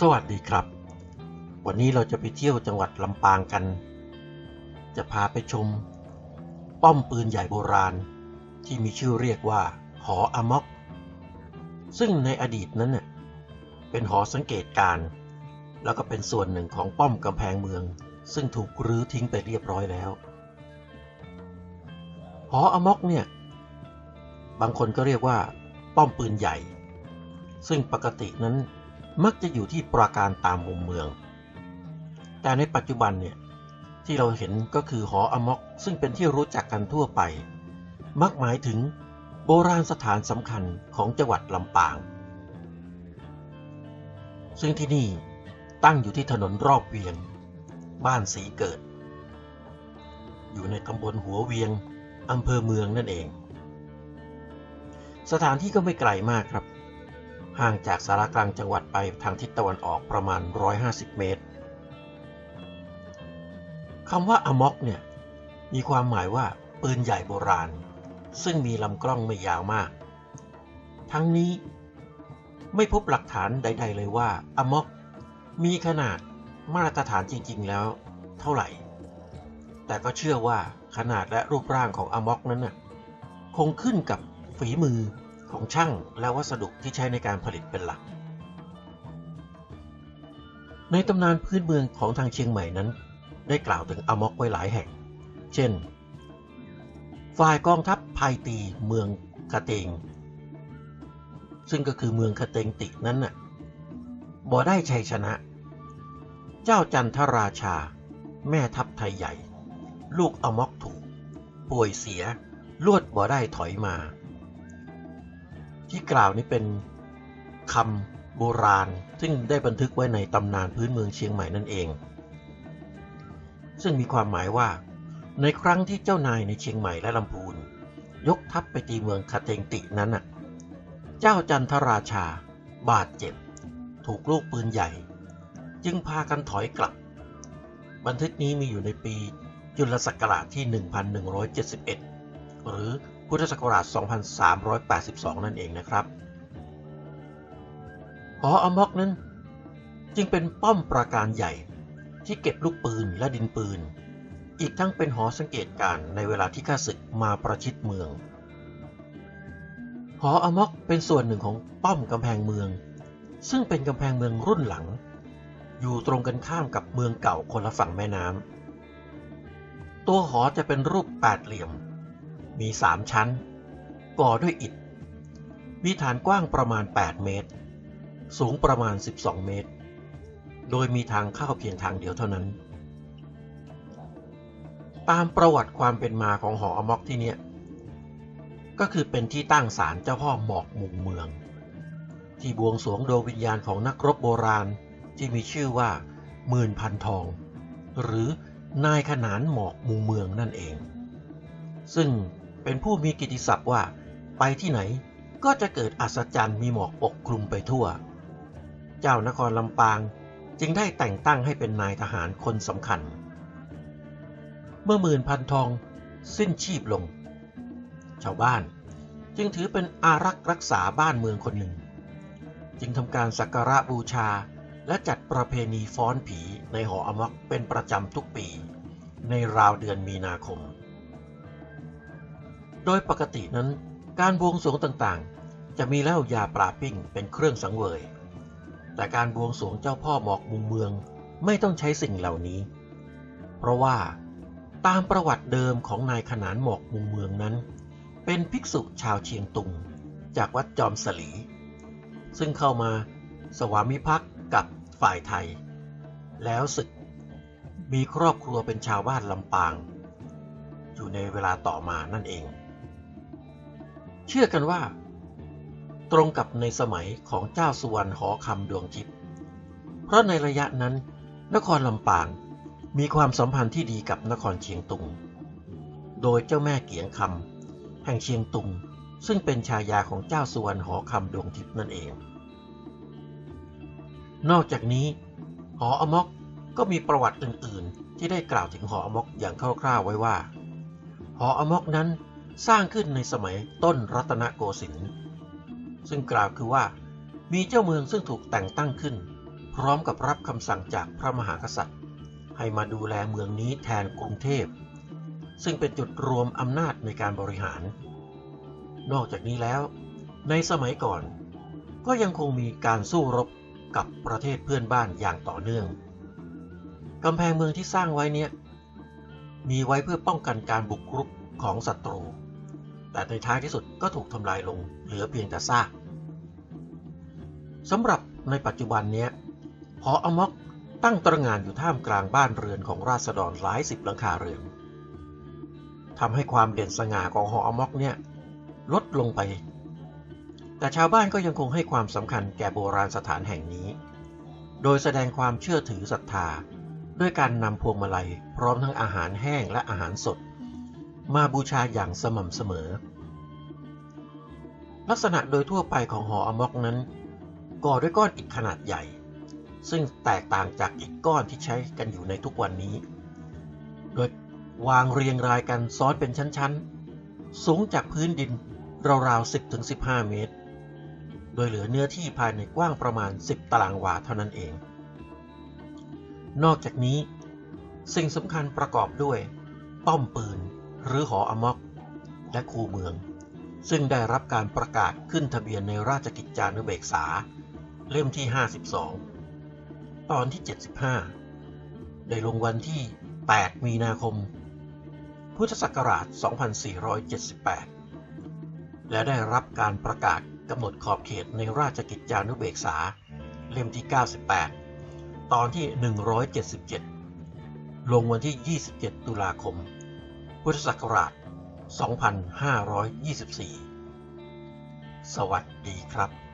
สวัสดีครับ วันนี้เราจะไปเที่ยวจังหวัดลำปางกัน จะพาไปชม ป้อมปืนใหญ่โบราณ ที่มีชื่อเรียกว่า หออะมอก ซึ่งในอดีตนั้นเน่ยเป็นหอสังเกตการ แล้วก็เป็นส่วนหนึ่งของป้อมกำแพงเมือง ซึ่งถูกรื้อทิ้งไปเรียบร้อยแล้ว หออะมอกเนี่ย บางคนก็เรียกว่า ป้อมปืนใหญ่ ซึ่งปกตินั้น มักจะอยู่ที่ปราการตามมุมเมือง แต่ในปัจจุบันเนี่ยที่เราเห็นก็คือหออมอกซึ่งเป็นที่รู้จักกันทั่วไป มักหมายถึงโบราณสถานสำคัญของจังหวัดลำปาง ซึ่งที่นี่ตั้งอยู่ที่ถนนรอบเวียง บ้านสีเกิด อยู่ในตำบลหัวเวียงอำเภอเมืองนั่นเอง สถานที่ก็ไม่ไกลมากครับ ห่างจากสารกลางจังหวัด ไปทางทิศตะวันออกประมาณ 150 เมตรคำว่าอะม็อกเนี่ยมีความหมายว่าปืนใหญ่โบราณ ซึ่งมีลำกล้องไม่ยาวมาก ทั้งนี้ไม่พบหลักฐานใด ๆ เลยว่าอะม็อกมีขนาดมาตรฐานจริง ๆ แล้ว เท่าไหร่ แต่ก็เชื่อว่าขนาดและรูปร่างของอะม็อกนั้นน่ะคงขึ้นกับฝีมือของช่างและวัสดุที่ใช้ในการผลิตเป็นหลัก ในตำนานพื้นเมืองของทางเชียงใหม่นั้น ได้กล่าวถึงอมอกไว้หลายแห่ง เช่น ฝ่ายกองทัพภายตีเมืองคาเตง ซึ่งก็คือเมืองคาเตงตินั้นน่ะบ่ได้ชัยชนะ เจ้าจันทราชา แม่ทัพไทยใหญ่ ลูกอมอกถูก ป่วยเสีย ลวดบ่ได้ถอยมา ที่กล่าวนี้เป็นคำ โบราณ ซึ่งได้บันทึกไว้ในตำนานพื้นเมืองเชียงใหม่นั่นเอง ซึ่งมีความหมายว่า ในครั้งที่เจ้านายในเชียงใหม่และลำพูน ยกทัพไปตีเมืองคาเทงตินั้นน่ะ เจ้าจันทราชา บาดเจ็บ ถูกลูกปืนใหญ่ จึงพากันถอยกลับ บันทึกนี้มีอยู่ในปีจุลศักราชที่ 1171 หรือพุทธศักราช 2382 นั่นเองนะครับ หออมอกนั้น จึงเป็นป้อมปราการใหญ่ที่เก็บลูกปืนและดินปืน อีกทั้งเป็นหอสังเกตการในเวลาที่ข้าศึกมาประชิดเมือง หออมอกเป็นส่วนหนึ่งของป้อมกำแพงเมือง ซึ่งเป็นกำแพงเมืองรุ่นหลัง อยู่ตรงกันข้ามกับเมืองเก่าคนละฝั่งแม่น้ำตัวหอจะเป็นรูปแปดเหลี่ยม มีสามชั้น ก่อด้วยอิฐ มีฐานกว้างประมาณ 8 เมตร สูงประมาณ 12 เมตร โดยมีทางเข้าเพียงทางเดียวเท่านั้น ตามประวัติความเป็นมาของหออมอกที่เนี้ยก็คือเป็นที่ตั้งศาลเจ้าพ่อหมอกมุมเมือง ที่บวงสรวงดวงวิญญาณของนักรบโบราณที่มีชื่อว่าหมื่นพันทอง หรือนายขนานหมอกมุมเมืองนั่นเอง ซึ่งเป็นผู้มีกิติศัพท์ว่าไปที่ไหนก็จะเกิดอัศจรรย์มีหมอกปกคลุมไปทั่ว เจ้านครลำปางจึงได้แต่งตั้งให้เป็นนายทหารคนสำคัญ เมื่อหมื่นพันทองสิ้นชีพลง ชาวบ้านจึงถือเป็นอารักษ์รักษาบ้านเมืองคนหนึ่ง จึงทำการสักการะบูชาและจัดประเพณีฟ้อนผีในหออมอกเป็นประจำทุกปี ในราวเดือนมีนาคม โดยปกตินั้นการบวงสรวงต่างๆ จะมีเหล้ายาปลาปิ้งเป็นเครื่องสังเวย แต่การบวงสรวงเจ้าพ่อหมอกมุมเมืองไม่ต้องใช้สิ่งเหล่านี้ เพราะว่าตามประวัติเดิมของนายขนานหมอกมุมเมืองนั้น เป็นภิกษุชาวเชียงตุง จากวัดจอมสลี ซึ่งเข้ามาสวามิภักดิ์กับฝ่ายไทย แล้วศึกมีครอบครัวเป็นชาวบ้านลำปาง อยู่ในเวลาต่อมานั่นเอง เชื่อกันว่า ตรงกับในสมัยของเจ้าสุวรรณหอคำดวงจิต เพราะในระยะนั้น นครลำปางมีความสัมพันธ์ที่ดีกับนครเชียงตุง โดยเจ้าแม่เกียงคำแห่งเชียงตุง ซึ่งเป็นชายาของเจ้าสุวรรณหอคำดวงทิพย์นั่นเอง นอกจากนี้ หออมกก็มีประวัติอื่น ๆ ที่ได้กล่าวถึงหออมกอย่างคร่าวๆไว้ว่า หออมกนั้นสร้างขึ้นในสมัยต้นรัตนโกสินทร์ ซึ่งกล่าวคือว่า มีเจ้าเมืองซึ่งถูกแต่งตั้งขึ้น พร้อมกับรับคำสั่งจากพระมหากษัตริย์ ให้มาดูแลเมืองนี้แทนกรุงเทพ ซึ่งเป็นจุดรวมอำนาจในการบริหาร นอกจากนี้แล้ว ในสมัยก่อน ก็ยังคงมีการสู้รบกับประเทศเพื่อนบ้านอย่างต่อเนื่องกำแพงเมืองที่สร้างไว้เนี่ยมีไว้เพื่อป้องกันการบุกรุกของศัตรู แต่ในท้ายที่สุดก็ถูกทำลายลงเหลือเพียงแต่ซากสำหรับในปัจจุบันนี้ยหออมอกตั้งตระงานอยู่ท่ามกลางบ้านเรือนของราษฎรหลายสิบหลังคาเรือนทำให้ความเด่นสง่าของหออมอกเนี่ยลดลงไป แต่ชาวบ้านก็ยังคงให้ความสำคัญแก่โบราณสถานแห่งนี้ โดยแสดงความเชื่อถือศรัทธา ด้วยการนำพวงมาลัยพร้อมทั้งอาหารแห้งและอาหารสด มาบูชาอย่างสม่ำเสมอ ลักษณะโดยทั่วไปของหออมอกนั้น ก่อด้วยก้อนอิฐขนาดใหญ่ ซึ่งแตกต่างจากอิฐก้อนที่ใช้กันอยู่ในทุกวันนี้ โดยวางเรียงรายกันซ้อนเป็นชั้นๆ สูงจากพื้นดินราวๆ 10-15 เมตร โดยเหลือเนื้อที่ภายในกว้างประมาณ 10 ตารางวาเท่านั้นเอง นอกจากนี้ สิ่งสำคัญประกอบด้วย ป้อมปืน หรือหออมอกและคูเมือง ซึ่งได้รับการประกาศขึ้นทะเบียนในราชกิจจานุเบกษา เล่มที่ 52 ตอนที่ 75 ได้ลงวันที่ 8 มีนาคม พุทธศักราช 2478 และได้รับการประกาศกำหนดขอบเขตในราชกิจจานุเบกษา เล่มที่ 98 ตอนที่ 177 ลงวันที่ 27 ตุลาคม พุทธศักราช 2524 สวัสดีครับ